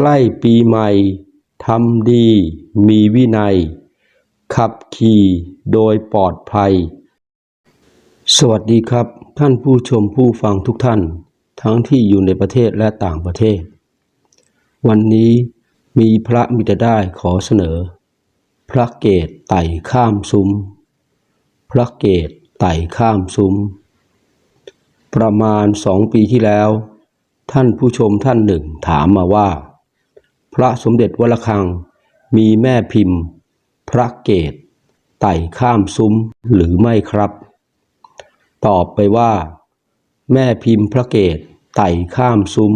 ใกล้ปีใหม่ทำดีมีวินัย ขับขี่โดยปลอดภัย สวัสดีครับ ท่านผู้ชมผู้ฟังทุกท่าน ทั้งที่อยู่ในประเทศและต่างประเทศ วันนี้มีพระมิตรได้ขอเสนอ พระเกตไต่ข้ามซุ้ม พระเกตไต่ข้ามซุ้ม ประมาณสองปีที่แล้ว ท่านผู้ชมท่านหนึ่งถามมาว่า พระสมเด็จวัดระฆัง มีแม่พิมพ์ พระเกตไต่ข้ามซุ้มหรือไม่ครับ ตอบไปว่า แม่พิมพ์พระเกตไต่ข้ามซุ้ม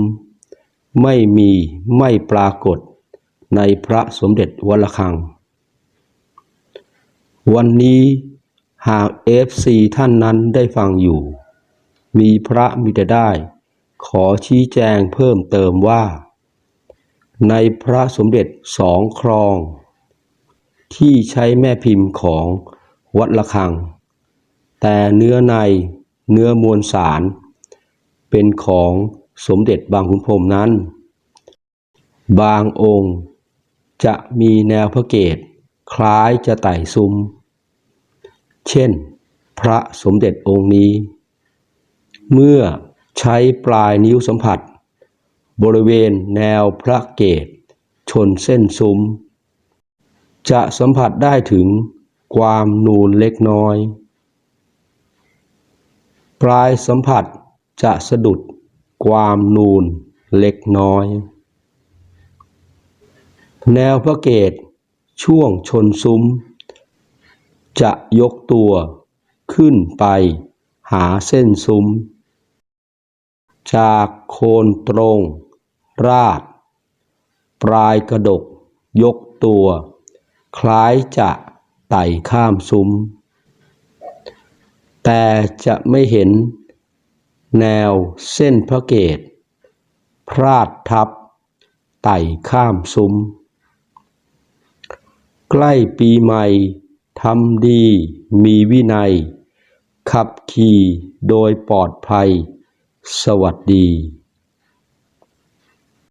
ไม่มีไม่ปรากฏ ในพระสมเด็จวัดระฆัง วันนี้หากเอฟซีท่านนั้นได้ฟังอยู่ มีพระมิตรได้ ขอชี้แจงเพิ่มเติมว่า ในพระสมเด็จสองครอง ที่ใช้แม่พิมพ์ของวัดระฆัง แต่เนื้อในเนื้อมวลสาร เป็นของสมเด็จบางขุนพรมนั้น บางองค์จะมีแนวพระเกตคล้ายจะไต่ซุ้ม เช่น พระสมเด็จองค์นี้ เมื่อใช้ปลายนิ้วสัมผัส บริเวณแนวพระเกต ชนเส้นซุ้ม จะสัมผัสได้ถึงความนูนเล็กน้อย ปลายสัมผัสจะสะดุดความนูนเล็กน้อย แนวพระเกตช่วงชนซุ้ม จะยกตัวขึ้นไปหาเส้นซุ้ม จากโคนตรง ราดปลายกระดก ยกตัว คล้ายจะไต่ข้ามซุ้ม แต่จะไม่เห็นแนวเส้นพระเกต พลาดทับ ไต่ข้ามซุ้ม ใกล้ปีใหม่ทำดีมีวินัย ขับขี่โดยปลอดภัย สวัสดี